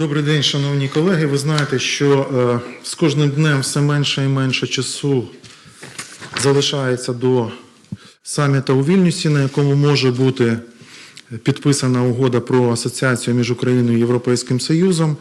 Добрий день, шановні колеги. Ви знаєте, що е, з кожним днем все менше і менше часу залишається до саміта у Вільнюсі, на якому може бути підписана угода про асоціацію між Україною і Європейським Союзом.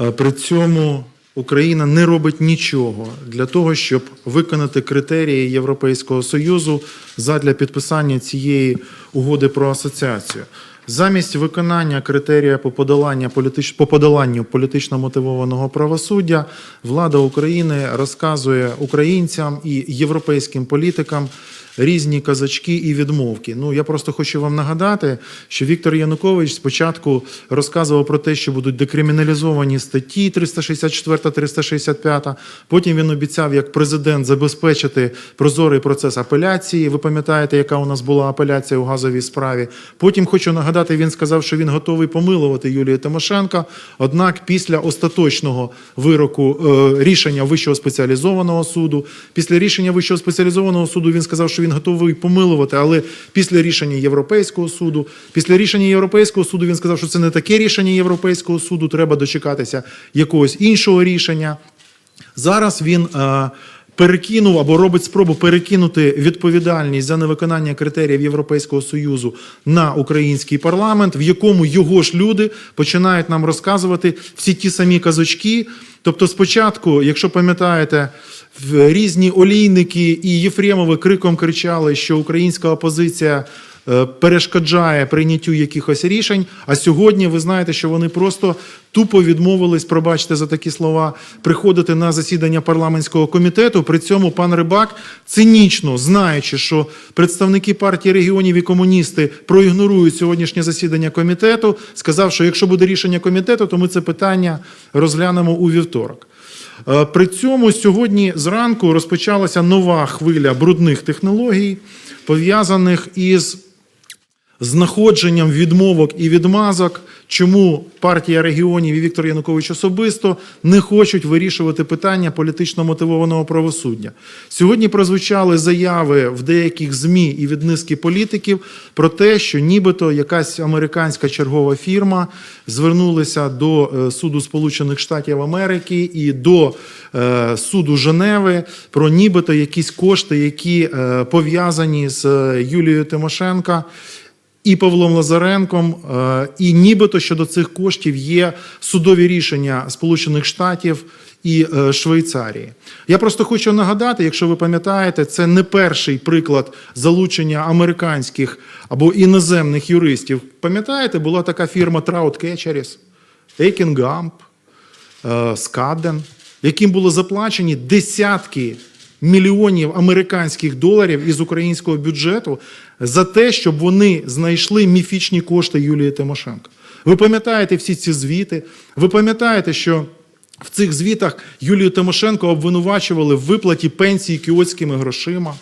Е, При цьому Україна не робить нічого для того, щоб виконати критерії Європейського Союзу задля підписання цієї угоди про асоціацію. Замість виконання критерія по подоланню, політич... по подоланню політично мотивованого правосуддя влада України розказує українцям і європейським політикам різні казачки і відмовки. Ну я просто хочу вам нагадати, що Віктор Янукович спочатку розказував про те, що будуть декриміналізовані статті 364 365 Потім він обіцяв як президент забезпечити прозорий процес апеляції. Ви пам'ятаєте, яка у нас була апеляція у газовій справі. Потім хочу нагадати, він сказав, що він готовий помилувати Юлію Тимошенко. Однак, після остаточного вироку е, рішення Вищого спеціалізованого суду, після рішення Вищого спеціалізованого суду він сказав, що він готовий помилувати, але після рішення Європейського суду, після рішення Європейського суду він сказав, що це не таке рішення Європейського суду, треба дочекатися якогось іншого рішення. Зараз він е, перекинув або робить спробу перекинути відповідальність за невиконання критеріїв Європейського союзу на український парламент, в якому його ж люди починають нам розказувати всі ті самі казочки. Тобто, спочатку, якщо пам'ятаєте, різні олійники і Єфремови криком кричали, що українська опозиція перешкоджає прийняттю якихось рішень. А сьогодні ви знаєте, що вони просто тупо відмовились, пробачте за такі слова, приходити на засідання парламентського комітету. При цьому пан Рибак цинічно, знаючи, що представники партії регіонів і комуністи проігнорують сьогоднішнє засідання комітету, сказав, що якщо буде рішення комітету, то ми це питання розглянемо у вівторок. Е, При цьому сьогодні зранку розпочалася нова хвиля брудних технологій, пов'язаних із знаходженням відмовок і відмазок, чому партія регіонів і Віктор Янукович особисто не хочуть вирішувати питання політично мотивованого правосуддя. Сьогодні прозвучали заяви в деяких ЗМІ і від низки політиків про те, що нібито якась американська чергова фірма звернулася до е, суду Сполучених Штатів Америки і до е, суду Женеви про нібито якісь кошти, які е, пов'язані з Юлією Тимошенко і Павлом Лазаренком, е, і нібито щодо цих коштів є судові рішення Сполучених Штатів і е, Швейцарії. Я просто хочу нагадати, якщо ви пам'ятаєте, це не перший приклад залучення американських або іноземних юристів. Пам'ятаєте, була така фірма Trout Catchers, Ейкінгамп, Скаден, яким було заплачені десятки мільйонів американських доларів із українського бюджету за те, щоб вони знайшли міфічні кошти Юлії Тимошенко. Ви пам'ятаєте всі ці звіти? Ви пам'ятаєте, що в цих звітах Юлію Тимошенко обвинувачували в виплаті пенсії кіотськими грошима,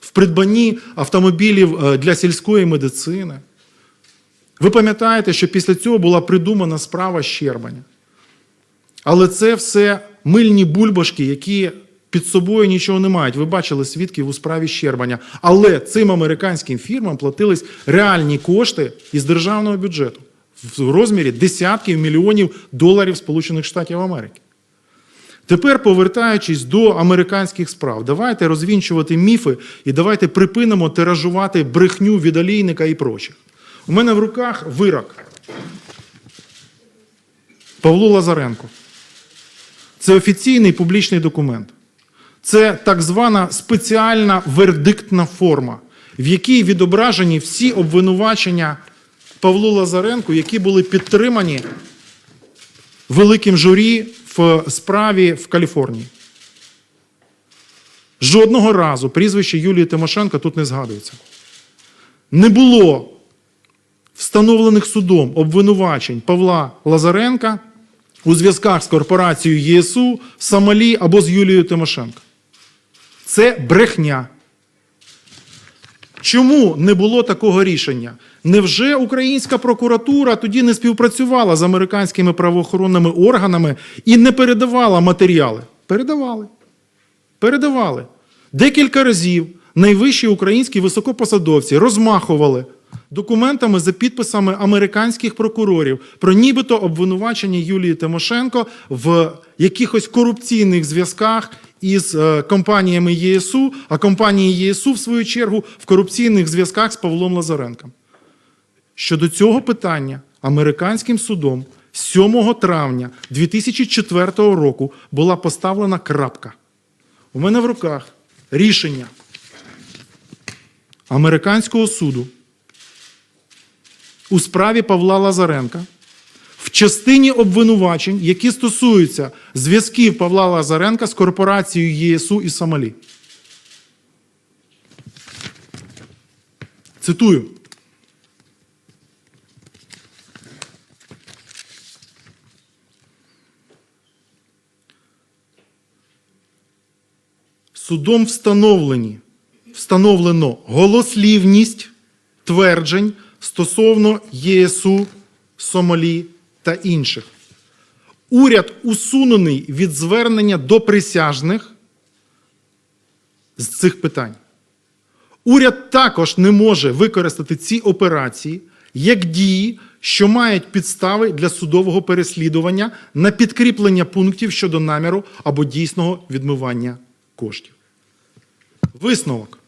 в придбанні автомобілів е, для сільської медицини. Ви пам'ятаєте, що після цього була придумана справа Щербаня. Але це все мильні бульбашки, які під собою нічого не мають. Ви бачили свідків у справі Щербаня. Але цим американським фірмам платились реальні кошти із державного бюджету в розмірі десятків мільйонів доларів Сполучених Штатів Америки. Тепер, повертаючись до американських справ, давайте розвінчувати міфи і давайте припинимо тиражувати брехню від олійника і прочих. У мене в руках вирок Павлу Лазаренко. Це офіційний публічний документ. Це так звана спеціальна вердиктна форма, в якій відображені всі обвинувачення Павлу Лазаренку, які були підтримані великим журі в справі в Каліфорнії. Жодного разу прізвище Юлії Тимошенко тут не згадується. Не було встановлених судом обвинувачень Павла Лазаренка у зв'язках з корпорацією ЄСУ, Сомалі або з Юлією Тимошенко. Це брехня. Чому не було такого рішення? Невже українська прокуратура тоді не співпрацювала з американськими правоохоронними органами і не передавала матеріали? Передавали. Передавали. Декілька разів найвищі українські високопосадовці розмахували документами за підписами американських прокурорів про нібито обвинувачення Юлії Тимошенко в якихось корупційних зв'язках із е, компаніями ЄСУ, а компанії ЄСУ, в свою чергу, в корупційних зв'язках з Павлом Лазаренком. Щодо цього питання американським судом 7 травня 2004 року була поставлена крапка. У мене в руках рішення американського суду у справі Павла Лазаренка в частині обвинувачень, які стосуються зв'язків Павла Лазаренка з корпорацією ЄСУ і Сомалі. Цитую. Судом встановлені, встановлено голослівність тверджень стосовно ЄСУ, Сомалі та інших. Уряд усунений від звернення до присяжних з цих питань. Уряд також не може використати ці операції як дії, що мають підстави для судового переслідування на підкріплення пунктів щодо наміру або дійсного відмивання коштів. Висновок.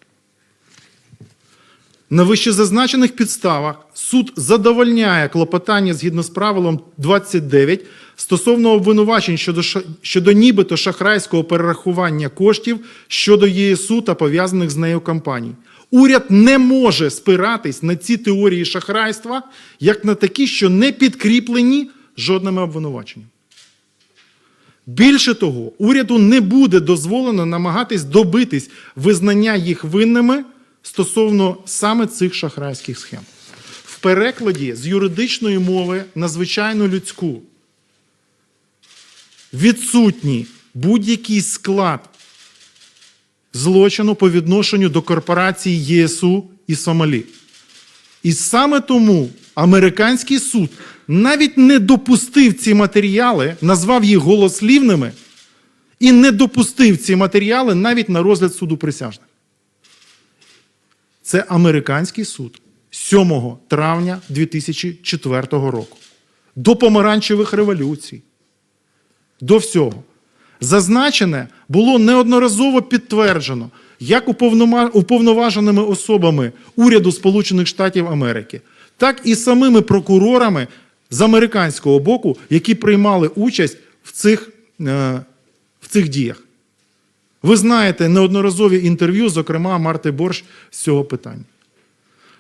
На вищезазначених підставах суд задовольняє клопотання згідно з правилом 29 стосовно обвинувачень щодо, щодо нібито шахрайського перерахування коштів щодо ЄСУ та пов'язаних з нею компаній. Уряд не може спиратись на ці теорії шахрайства як на такі, що не підкріплені жодними обвинуваченнями. Більше того, уряду не буде дозволено намагатись добитись визнання їх винними стосовно саме цих шахрайських схем. В перекладі з юридичної мови на звичайну людську відсутній будь-який склад злочину по відношенню до корпорації ЄСУ і Сомалі. І саме тому американський суд навіть не допустив ці матеріали, назвав їх голослівними, і не допустив ці матеріали навіть на розгляд суду присяжних. Це американський суд 7 травня 2004 року. До помаранчевих революцій. До всього. Зазначене було неодноразово підтверджено як уповноваженими особами уряду Сполучених Штатів Америки, так і самими прокурорами з американського боку, які приймали участь в цих, е, в цих діях. Ви знаєте неодноразові інтерв'ю, зокрема Марти Борщ з цього питання.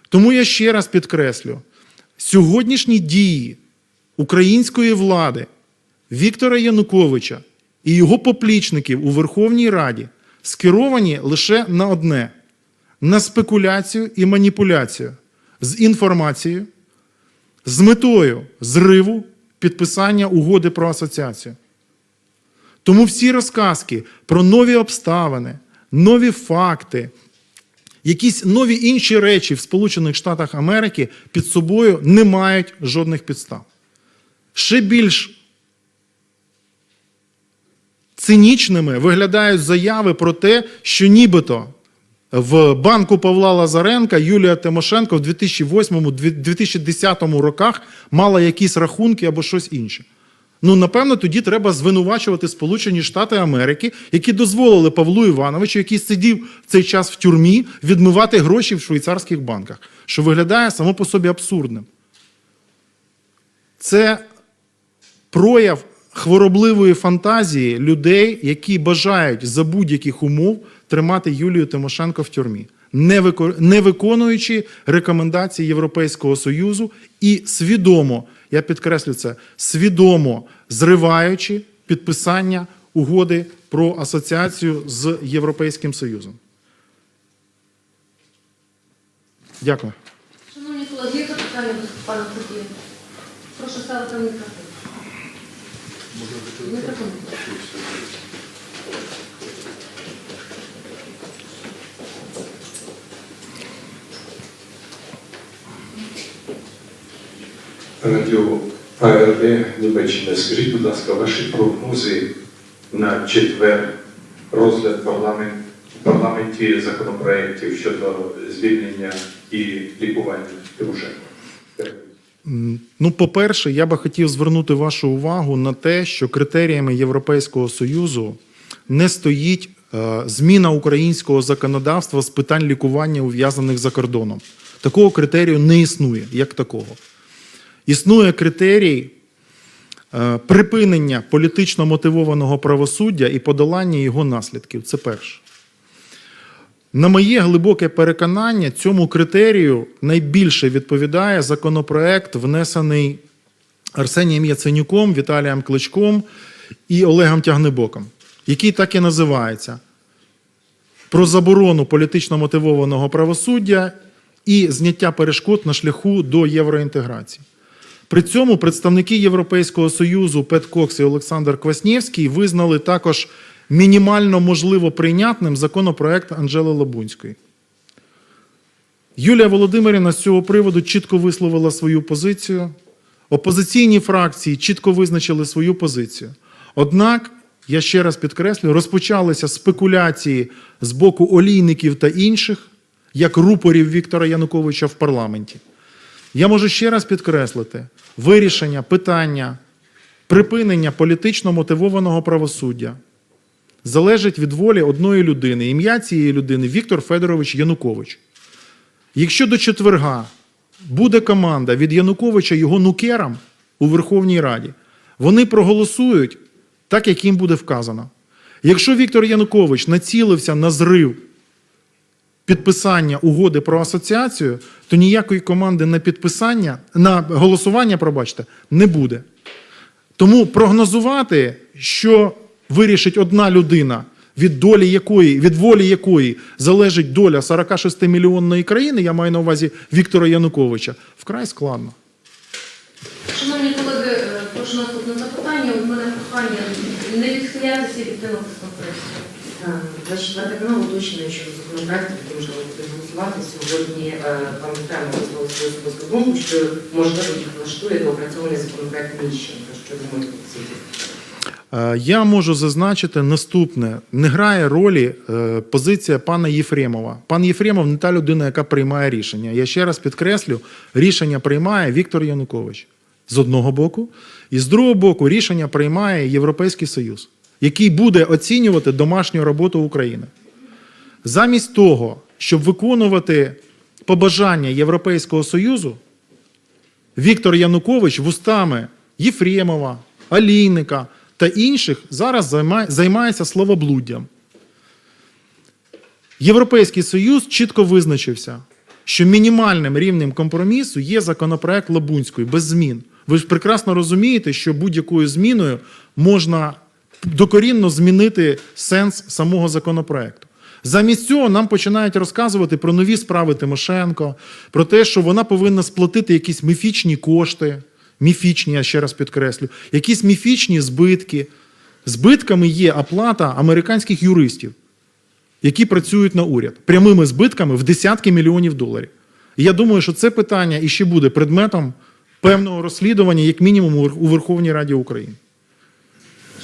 Тому я ще раз підкреслю: сьогоднішні дії української влади Віктора Януковича і його поплічників у Верховній Раді скеровані лише на одне: на спекуляцію і маніпуляцію з інформацією, з метою зриву підписання угоди про асоціацію. Тому всі розказки про нові обставини, нові факти, якісь нові інші речі в Сполучених Штатах Америки під собою не мають жодних підстав. Ще більш цинічними виглядають заяви про те, що нібито в банку Павла Лазаренка Юлія Тимошенко в 2008-2010 роках мала якісь рахунки або щось інше. Ну, напевно, тоді треба звинувачувати Сполучені Штати Америки, які дозволили Павлу Івановичу, який сидів в цей час в тюрмі, відмивати гроші в швейцарських банках, що виглядає само по собі абсурдним. Це прояв хворобливої фантазії людей, які бажають за будь-яких умов тримати Юлію Тимошенко в тюрмі, не виконуючи рекомендації Європейського Союзу і свідомо, я підкреслю це, свідомо зриваючи підписання угоди про асоціацію з Європейським Союзом. Дякую. Шановні колеги, є запитання до пана судді? Прошу ставити мікрофон. Мікрофон. Радіо АРД Німеччина. Скажіть, будь ласка, ваші прогнози на четвер розгляд парламент, парламенті законопроєктів щодо звільнення і лікування Тимошенко? Ну, по-перше, я би хотів звернути вашу увагу на те, що критеріями Європейського Союзу не стоїть е, зміна українського законодавства з питань лікування ув'язаних за кордоном. Такого критерію не існує, як такого. Існує критерій е, припинення політично мотивованого правосуддя і подолання його наслідків. Це перше. На моє глибоке переконання, цьому критерію найбільше відповідає законопроект, внесений Арсенієм Яценюком, Віталієм Кличком і Олегом Тягнебоком, який так і називається про заборону політично мотивованого правосуддя і зняття перешкод на шляху до євроінтеграції. При цьому представники Європейського Союзу Пет Кокс і Олександр Кваснєвський визнали також мінімально можливо прийнятним законопроект Анжели Лабунської. Юлія Володимирівна з цього приводу чітко висловила свою позицію. Опозиційні фракції чітко визначили свою позицію. Однак, я ще раз підкреслю, розпочалися спекуляції з боку олійників та інших, як рупорів Віктора Януковича в парламенті. Я можу ще раз підкреслити вирішення питання припинення політично мотивованого правосуддя залежить від волі одної людини. Ім'я цієї людини Віктор Федорович Янукович. Якщо до четверга буде команда від Януковича його нукерам у Верховній Раді, вони проголосують так, як їм буде вказано. Якщо Віктор Янукович націлився на зрив підписання угоди про асоціацію, то ніякої команди на підписання, на голосування, пробачте, не буде. Тому прогнозувати, що вирішить одна людина, від долі якої, від волі якої залежить доля 46-мільйонної країни, я маю на увазі Віктора Януковича, вкрай складно. Шановні колеги, е, прошу наступне запитання. У мене прохання не відхилятися від. Е, 24 канал уточнює, що законопроект, який можливо буде голосувати сьогодні, е, пан Ефремов висловив свою особисту думку, що можливо їх влаштує доопрацьований законопроект. Що думаєте про? Е, Я можу зазначити наступне: не грає ролі е, позиція пана Єфремова. Пан Єфремов не та людина, яка приймає рішення. Я ще раз підкреслю: рішення приймає Віктор Янукович з одного боку, і з другого боку, рішення приймає Європейський Союз, який буде оцінювати домашню роботу України. Замість того, щоб виконувати побажання Європейського Союзу, Віктор Янукович вустами Єфремова, Алійника та інших зараз займається словоблуддям. Європейський Союз чітко визначився, що мінімальним рівнем компромісу є законопроект Лабунської без змін. Ви ж прекрасно розумієте, що будь-якою зміною можна докорінно змінити сенс самого законопроекту. Замість цього нам починають розказувати про нові справи Тимошенко, про те, що вона повинна сплатити якісь міфічні кошти, міфічні, я ще раз підкреслю, якісь міфічні збитки. Збитками є оплата американських юристів, які працюють на уряд, прямими збитками в десятки мільйонів доларів. І я думаю, що це питання іще буде предметом певного розслідування, як мінімум, у Верховній Раді України.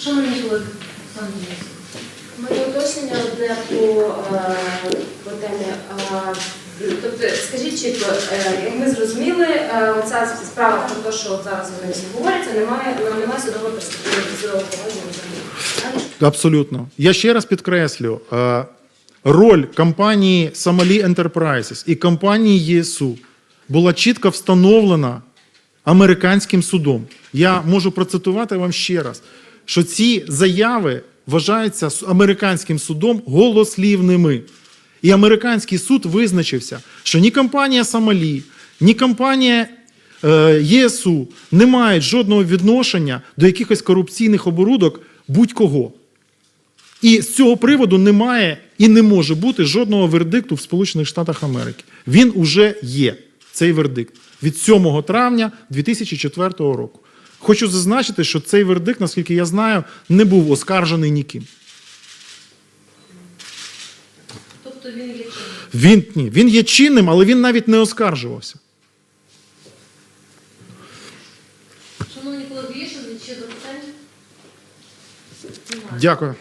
Шановні колеги, Олександр Моє уточнення одне по, е, по темі. Тобто, скажіть чітко, е, як ми зрозуміли, е, оця справа про те, що зараз вони всі говорять, це немає, немає судової перспективи судового провадження. Абсолютно. Я ще раз підкреслю: роль компанії Somali Enterprises і компанії ЄСУ була чітко встановлена американським судом. Я можу процитувати вам ще раз, що ці заяви вважаються американським судом голослівними. І американський суд визначився, що ні компанія Сомалі, ні компанія е, ЄСУ не мають жодного відношення до якихось корупційних оборудок будь-кого. І з цього приводу немає і не може бути жодного вердикту в Сполучених Штатах Америки. Він уже є, цей вердикт, від 7 травня 2004 року. Хочу зазначити, що цей вердикт, наскільки я знаю, не був оскаржений ніким. Тобто він є чинним. Він, ні, він є чинним, але він навіть не оскаржувався. Шановні колеги, є ще запитання? Дякую.